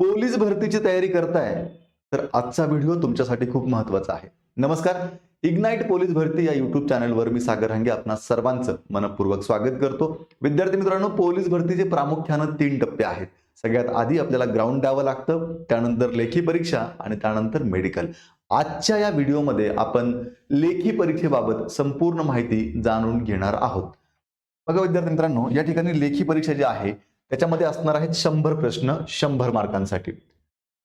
Police भरतीची तयारी करताय तर आजचा व्हिडिओ तुमच्यासाठी खूप महत्त्वाचा आहे. नमस्कार इग्नाइट पोलीस भरती या युट्यूब चॅनलवर मी सागर हंगे आपणा सर्वांचं मनपूर्वक स्वागत करतो. विद्यार्थी मित्रांनो पोलीस भरतीचे प्रामुख्यानं तीन टप्पे आहेत. सगळ्यात आधी आपल्याला ग्राउंड द्यावं लागतं त्यानंतर लेखी परीक्षा आणि त्यानंतर मेडिकल आजच्या या व्हिडिओमध्ये आपण लेखी परीक्षेबाबत संपूर्ण माहिती जाणून घेणार आहोत. बघा विद्यार्थी मित्रांनो या ठिकाणी लेखी परीक्षा जी आहे त्याच्यामध्ये असणार आहेत शंभर प्रश्न शंभर मार्कांसाठी.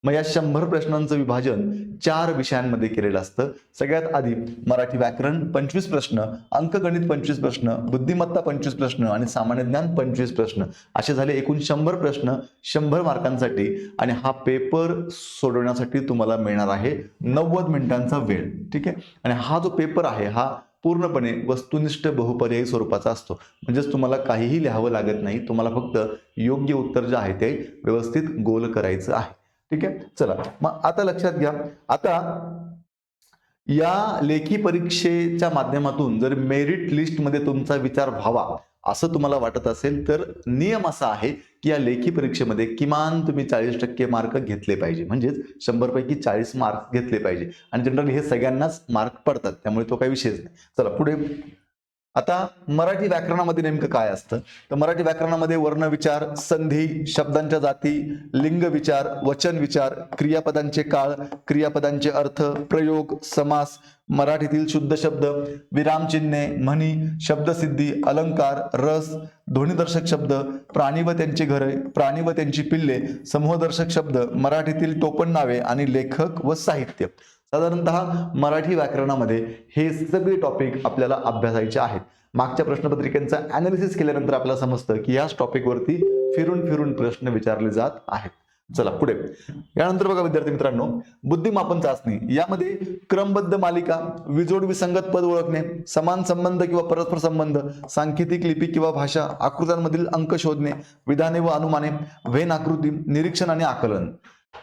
मग या शंभर प्रश्नांचं विभाजन चार विषयांमध्ये केलेलं असतं. सगळ्यात आधी मराठी व्याकरण पंचवीस प्रश्न अंकगणित पंचवीस प्रश्न बुद्धिमत्ता पंचवीस प्रश्न आणि सामान्य ज्ञान पंचवीस प्रश्न असे झाले एकूण शंभर प्रश्न शंभर मार्कांसाठी आणि हा पेपर सोडवण्यासाठी तुम्हाला मिळणार आहे नव्वद मिनिटांचा वेळ. ठीक आहे? आणि हा जो पेपर आहे हा पूर्णपणे वस्तुनिष्ठ बहुपर्यायी स्वरूपाचा असतो. म्हणजेच तुम्हाला काहीही लिहावं लागत नाही तुम्हाला फक्त योग्य उत्तर जे आहे ते व्यवस्थित गोल करायचं आहे. ठीक आहे? चला मग आता लक्षात घ्या. आता या लेखी परीक्षेच्या माध्यमातून जर मेरिट लिस्टमध्ये तुमचा विचार व्हावा असं तुम्हाला वाटत असेल तर नियम असा आहे की या लेखी परीक्षेमध्ये किमान तुम्ही चाळीस टक्के मार्क घेतले पाहिजे. म्हणजेच शंभर पैकी चाळीस मार्क घेतले पाहिजे. आणि जनरली हे सगळ्यांनाच मार्क पडतात. त्यामुळे तो काही विषयच नाही. चला पुढे. आता मराठी व्याकरणामध्ये नेमकं काय असतं? तर मराठी व्याकरणामध्ये वर्ण विचार संधी शब्दांच्या जाती लिंग विचार वचन विचार क्रियापदांचे काळ क्रियापदांचे अर्थ प्रयोग समास मराठीतील शुद्ध शब्द विरामचिन्हे म्हणी शब्दसिद्धी अलंकार रस ध्वनिदर्शक शब्द प्राणी व त्यांची घरे प्राणी व त्यांची पिल्ले समूहदर्शक शब्द मराठीतील टोपण नावे आणि लेखक व साहित्य. साधारणतः मराठी व्याकरणामध्ये हे सगळे टॉपिक आपल्याला अभ्यासायचे आहेत. मागच्या प्रश्नपत्रिकांचं अनालिसिस केल्यानंतर आपल्याला समजतं की याच टॉपिकवरती फिरून फिरून प्रश्न विचारले जात आहेत. चला पुढे. यानंतर बघा विद्यार्थी मित्रांनो बुद्धिमापन चाचणी. यामध्ये क्रमबद्ध मालिका विजोड विसंगत पद ओळखणे समान संबंध किंवा परस्पर संबंध सांकेतिक लिपी किंवा भाषा आकृत्यांमधील अंक शोधणे विधाने व अनुमाने वेन आकृती निरीक्षण आणि आकलन.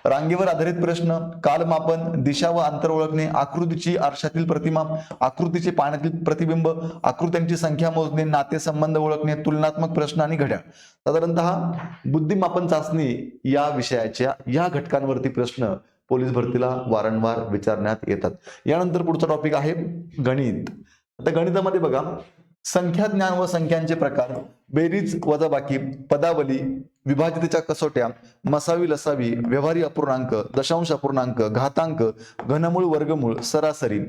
रांगेवर आधारित प्रश्न कालमापन दिशा व अंतर ओळखणे आकृतीची आरशातील प्रतिमा आकृतीचे पाण्यातील प्रतिबिंब आकृत्यांची संख्या मोजणे नातेसंबंध ओळखणे तुलनात्मक प्रश्न आणि घड्याळ. साधारणतः बुद्धिमापन चाचणी या विषयाच्या या घटकांवरती प्रश्न पोलीस भरतीला वारंवार विचारण्यात येतात. यानंतर पुढचा टॉपिक आहे गणित. आता गणितामध्ये बघा संख्या ज्ञान व संख्यांचे प्रकार. बेरीज वजाबाकी पदावली विभाजितेच्या कसोट्या मसावी लसावी व्यवहारी अपूर्णांक दशांश अपूर्णांक घातांक घनमूळ वर्गमूळ सरासरी.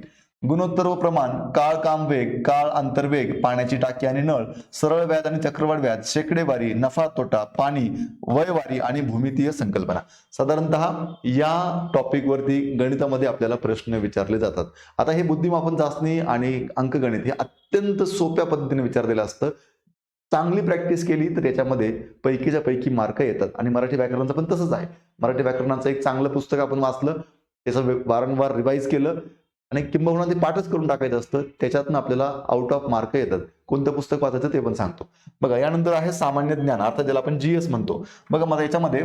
गुणोत्तर व प्रमाण काळ काम वेग काळ आंतरवेग पाण्याची टाकी आणि नळ सरळ व्याज आणि चक्रवाढ व्याज शेकडेवारी नफा तोटा पाणी वयवारी आणि भूमितीय संकल्पना. साधारणतः या टॉपिकवरती गणितामध्ये आपल्याला प्रश्न विचारले जातात. आता हे बुद्धिमापन चाचणी आणि अंकगणित हे अत्यंत सोप्या पद्धतीने विचारलेलं असतं. चांगली प्रॅक्टिस केली तर याच्यामध्ये पैकीच्या पैकी मार्क येतात. आणि मराठी व्याकरणाचं पण तसंच आहे. मराठी व्याकरणाचं एक चांगलं पुस्तक आपण वाचलं त्याचं वारंवार रिवाईज केलं आणि किंबहुना ते पाठच करून टाकायचं असतं त्याच्यातनं आपल्याला आउट ऑफ मार्क येतात. कोणतं पुस्तक वाचायचं ते पण सांगतो. बघा यानंतर आहे सामान्य ज्ञान. अर्थात ज्याला आपण जीएस म्हणतो. बघा मला याच्यामध्ये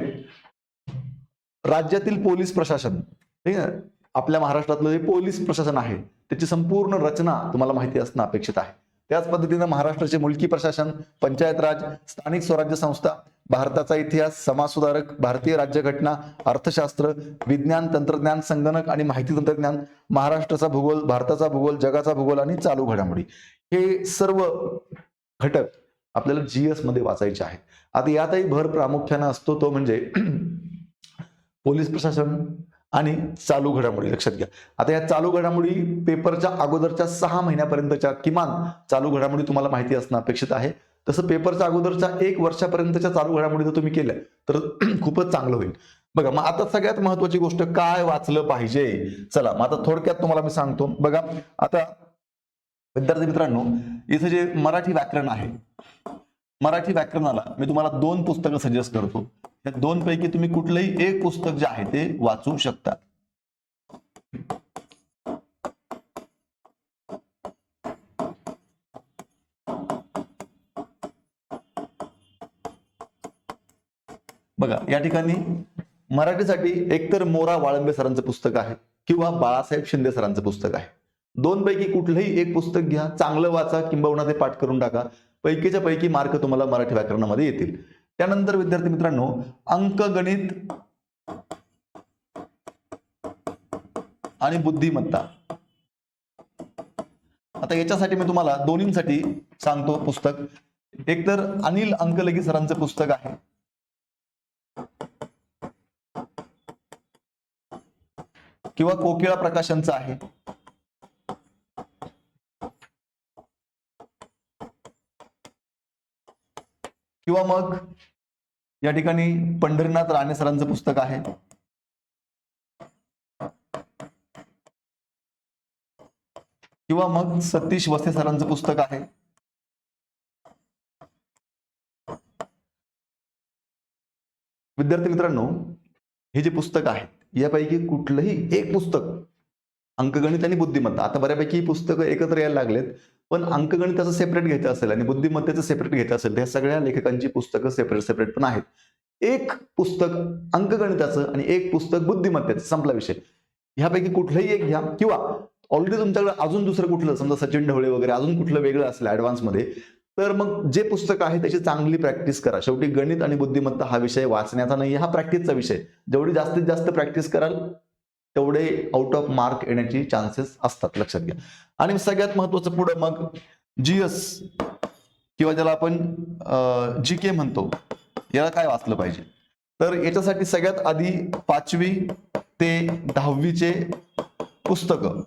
राज्यातील पोलीस प्रशासन ठीक आहे? आपल्या महाराष्ट्रातलं जे पोलीस प्रशासन आहे त्याची संपूर्ण रचना तुम्हाला माहिती असणं अपेक्षित आहे. त्याच पद्धतीनं महाराष्ट्राचे मुलकी प्रशासन पंचायत राज स्थानिक स्वराज्य संस्था भारताचा इतिहास समाजसुधारक भारतीय राज्यघटना अर्थशास्त्र विज्ञान तंत्रज्ञान संगणक आणि माहिती तंत्रज्ञान महाराष्ट्राचा भूगोल भारताचा भूगोल जगाचा भूगोल आणि चालू घडामोडी. हे सर्व घटक आपल्याला जीएसमध्ये वाचायचे आहेत. आता यातही भर प्रामुख्यानं असतो तो म्हणजे पोलीस प्रशासन आणि चालू घडामोडी. लक्षात घ्या. आता या चालू घडामोडी पेपरच्या अगोदरच्या सहा महिन्यापर्यंतच्या किमान चालू घडामोडी तुम्हाला माहिती असणं अपेक्षित आहे. तसं पेपरच्या अगोदरच्या एक वर्षापर्यंतच्या चालू घडामोडी जर तुम्ही केल्या तर खूपच चांगलं होईल. बघा मग आता सगळ्यात महत्वाची गोष्ट काय वाचलं पाहिजे? चला मग आता थोडक्यात तुम्हाला मी सांगतो. बघा आता विद्यार्थी मित्रांनो इथं जे मराठी व्याकरण आहे मराठी व्याकरणाला मी तुम्हाला दोन पुस्तकं सजेस्ट करतो. या दोन पैकी तुम्ही कुठलंही एक पुस्तक जे आहे ते वाचू शकता. बघा या ठिकाणी मराठीसाठी एकतर मोरा वाळंबे सरांचं पुस्तक आहे किंवा बाळासाहेब शिंदे सरांचं पुस्तक आहे. दोनपैकी कुठलंही एक पुस्तक घ्या चांगलं वाचा किंबहुना ते पाठ करून टाका. पैकीच्या पैकी मार्क तुम्हाला मराठी व्याकरणामध्ये येतील. त्यानंतर विद्यार्थी मित्रांनो अंकगणित आणि बुद्धिमत्ता. आता याच्यासाठी मी तुम्हाला दोन्हींसाठी सांगतो पुस्तक. एकतर अनिल अंकलगी सरांचं पुस्तक आहे. किंवा कोकिळा प्रकाशनचं आहे. किंवा मग या ठिकाणी पंढरीनाथ राणे सरांचं पुस्तक आहे. किंवा मग सतीश वसे सरांचं पुस्तक आहे. विद्यार्थी मित्रांनो हे जे पुस्तक आहे यापैकी कुठलंही एक पुस्तक अंकगणित आणि बुद्धिमत्ता आता बऱ्यापैकी ही पुस्तकं एकत्र यायला लागलेत पण अंकगणिताचं सेपरेट घ्यायचं असेल आणि बुद्धिमत्तेचं सेपरेट घ्यायचं असेल ह्या सगळ्या लेखकांची पुस्तकं सेपरेट सेपरेट पण आहेत. एक पुस्तक अंकगणिताचं आणि एक पुस्तक बुद्धिमत्तेचं संपला विषय. ह्यापैकी कुठलंही एक घ्या किंवा ऑलरेडी तुमच्याकडे अजून दुसरं कुठलं समजा सचिन ढवळे वगैरे अजून कुठलं वेगळं असेल ऍडव्हान्समध्ये तर मग जे पुस्तक आहे त्याची चांगली प्रॅक्टिस करा. शेवटी गणित आणि बुद्धिमत्ता हा विषय वाचण्याचा नाही हा प्रॅक्टिसचा विषय. जेवढी जास्तीत जास्त प्रॅक्टिस कराल तेवढे आउट ऑफ मार्क येण्याची चान्सेस असतात. लक्षात घ्या. आणि सगळ्यात महत्वाचं पुढं मग जीएस किंवा ज्याला आपण जी के म्हणतो याला काय वाचलं पाहिजे? तर याच्यासाठी सगळ्यात आधी पाचवी ते दहावीचे पुस्तकं.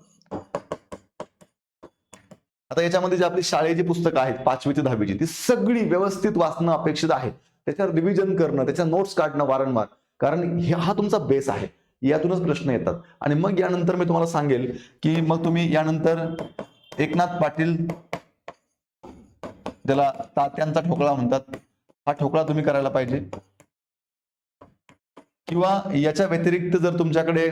आता याच्यामध्ये जे आपली शाळेची पुस्तकं आहेत पाचवी ते दहावीची ती सगळी व्यवस्थित वाचणं अपेक्षित आहे. त्याच्यावर रिव्हिजन करणं त्याच्या नोट्स काढणं वारंवार. कारण हा तुमचा बेस आहे. यातूनच प्रश्न येतात. आणि मग यानंतर मी तुम्हाला सांगेल की मग तुम्ही यानंतर एकनाथ पाटील ज्याला तात्यांचा ठोकळा म्हणतात हा ठोकळा तुम्ही करायला पाहिजे. किंवा याच्या व्यतिरिक्त जर तुमच्याकडे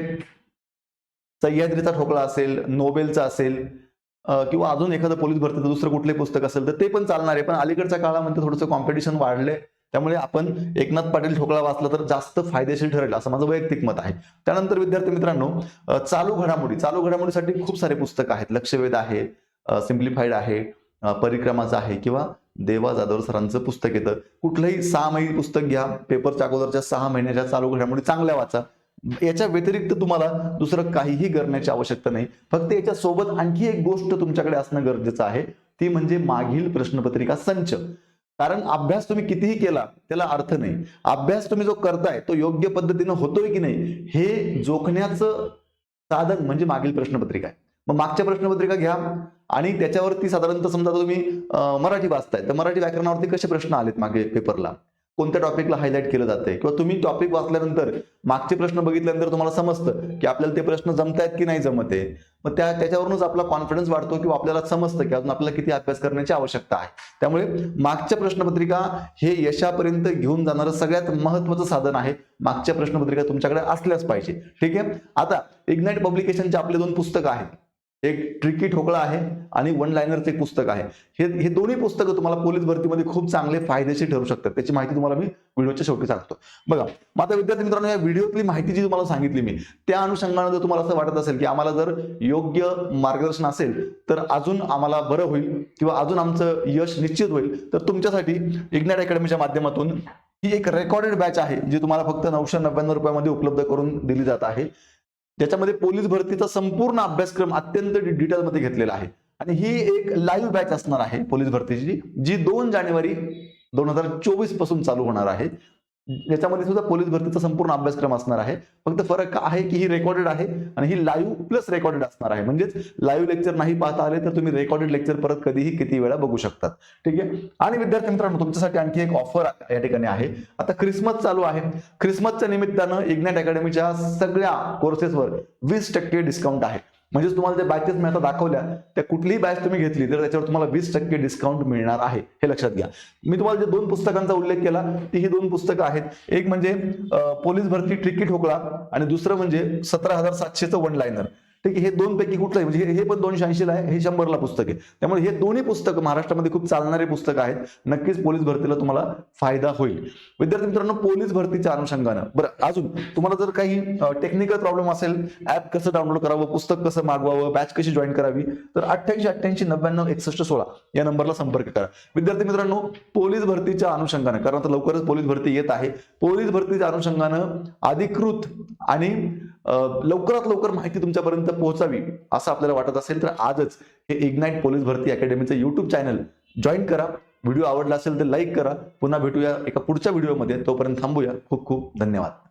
सह्याद्रीचा ठोकळा असेल नोबेलचा असेल किंवा अजून एखादं पोलीस भरतीचं दुसरं कुठलंही पुस्तक असेल तर ते पण चालणार आहे. पण अलीकडच्या काळामध्ये थोडंसं कॉम्पिटिशन वाढले त्यामुळे आपण एकनाथ पाटील ठोकळा वाचला तर जास्त फायदेशीर ठरेल असं माझं वैयक्तिक मत आहे. त्यानंतर विद्यार्थी मित्रांनो चालू घडामोडी. चालू घडामोडीसाठी खूप सारे पुस्तक आहेत. लक्षवेध आहे सिम्प्लिफाईड आहे परिक्रमाचं आहे किंवा देवा जाधव सरांचं पुस्तक येतं. कुठलंही सहा महिने पुस्तक घ्या. पेपरच्या अगोदरच्या सहा महिन्याच्या चालू घडामोडी चांगल्या वाचा. याच्या व्यतिरिक्त तुम्हाला दुसरं काहीही करण्याची आवश्यकता नाही. फक्त याच्या सोबत आणखी एक गोष्ट तुमच्याकडे असणं गरजेचं आहे. ती म्हणजे मागील प्रश्नपत्रिका संच. कारण अभ्यास तुम्ही कितीही केला त्याला अर्थ नाही. अभ्यास तुम्ही जो करताय तो योग्य पद्धतीनं होतोय की नाही हे जोखण्याचं साधन म्हणजे मागील प्रश्नपत्रिका आहे. मग मागच्या प्रश्नपत्रिका घ्या आणि त्याच्यावरती साधारणतः समजा तुम्ही मराठी वाचताय. तर मराठी व्याकरणावरती कसे प्रश्न आलेत मागे पेपरला कोणत्या टॉपिकला हायलाईट केलं जातंय? किंवा तुम्ही टॉपिक वाचल्यानंतर मागचे प्रश्न बघितल्यानंतर तुम्हाला समजतं की आपल्याला ते प्रश्न जमतायत की नाही जमते मग त्या त्याच्यावरूनच आपला कॉन्फिडन्स वाढतो किंवा आपल्याला समजतं की अजून आपल्याला किती अभ्यास करण्याची आवश्यकता आहे. त्यामुळे मागच्या प्रश्नपत्रिका हे यशापर्यंत घेऊन जाणारं सगळ्यात महत्वाचं साधन आहे. मागच्या प्रश्नपत्रिका तुमच्याकडे असल्याच पाहिजे. ठीक आहे? आता इग्नाइट पब्लिकेशनचे आपले दोन पुस्तकं आहेत. एक ट्रिकी ठोकळा आहे आणि वन लायनरचं एक पुस्तक आहे. हे हे दोन्ही पुस्तकं तुम्हाला पोलीस भरतीमध्ये खूप चांगले फायदेशीर ठरू शकतात. त्याची माहिती तुम्हाला मी व्हिडिओच्या शेवटी सांगतो. बघा माझा विद्यार्थी मित्रांनो या व्हिडिओतली माहिती जी तुम्हाला सांगितली मी त्या अनुषंगानं जर तुम्हाला असं वाटत असेल की आम्हाला जर योग्य मार्गदर्शन असेल तर अजून आम्हाला बरं होईल किंवा अजून आमचं यश निश्चित होईल तर तुमच्यासाठी इग्नॅट अकॅडमीच्या माध्यमातून ही एक रेकॉर्डेड बॅच आहे जी तुम्हाला फक्त नऊशे नव्याण्णव रुपयामध्ये उपलब्ध करून दिली जात आहे. ज्याच्यामध्ये पोलीस भरतीचा संपूर्ण अभ्यासक्रम अत्यंत डिटेलमध्ये घेतलेला आहे. आणि ही एक लाईव्ह बॅच असणार आहे पोलीस भरतीची जी दोन जानेवारी दोन हजार चोवीसपासून चालू होणार आहे. याच्यामध्ये सुद्धा पोलीस भरतीचा संपूर्ण अभ्यासक्रम असणार आहे. फक्त फरक आहे की ही रेकॉर्डेड आहे आणि ही लाईव्ह प्लस रेकॉर्डेड असणार आहे. म्हणजेच लाईव्ह लेक्चर नाही पाहता आले तर तुम्ही रेकॉर्डेड लेक्चर परत कधीही किती वेळा बघू शकतात. ठीक आहे? आणि विद्यार्थी मित्रांनो तुमच्यासाठी आणखी एक ऑफर या ठिकाणी आहे. आता क्रिसमस चालू आहे. क्रिसमसच्या निमित्तानं इग्नाइट अकॅडमीच्या सगळ्या कोर्सेसवर वीस टक्के डिस्काउंट आहे. म्हणजेच तुम्हाला ज्या बॅचेस मी आता दाखवल्या त्या कुठलीही बॅच तुम्ही घेतली तर त्याच्यावर तुम्हाला वीस टक्के डिस्काउंट मिळणार आहे. हे लक्षात घ्या. मी तुम्हाला जे दोन पुस्तकांचा उल्लेख केला ती ही दोन पुस्तकं आहेत. एक म्हणजे पोलीस भरती ट्रिकी ठोकळा आणि दुसरं म्हणजे सतरा हजार सातशेचं वन लायनर ठीक आहे हे दोन पैकी कुठलंही म्हणजे हे- हे पण दोनशे ऐंशीला आहे हे शंभरला पुस्तक आहे. त्यामुळे हे दोन्ही पुस्तकं महाराष्ट्रामध्ये खूप चालणारे पुस्तक आहेत. नक्कीच पोलीस भरतीला तुम्हाला फायदा होईल. विद्यार्थी मित्रांनो पोलीस भरतीच्या अनुषंगानं. बरं अजून तुम्हाला जर काही टेक्निकल प्रॉब्लेम असेल ऍप कसं डाउनलोड करावं पुस्तक कसं मागवावं बॅच कशी जॉईन करावी तर अठ्ठ्याऐंशी अठ्ठ्याऐंशी नव्याण्णव एकसष्ट सोळा या नंबरला संपर्क करा. विद्यार्थी मित्रांनो पोलीस भरतीच्या अनुषंगानं कारण आता लवकरच पोलीस भरती येत आहे. पोलीस भरतीच्या अनुषंगानं अधिकृत आणि लवकरात लवकर माहिती तुमच्यापर्यंत पोहोचावी असं आपल्याला वाटत असेल तर आजच हे इग्नाईट पोलीस भरती अकॅडमीचं युट्यूब चॅनल जॉईन करा. व्हिडिओ आवडला असेल तर लाईक करा. पुन्हा भेटूया एका पुढच्या व्हिडिओमध्ये तोपर्यंत थांबूया. खूप खूप धन्यवाद.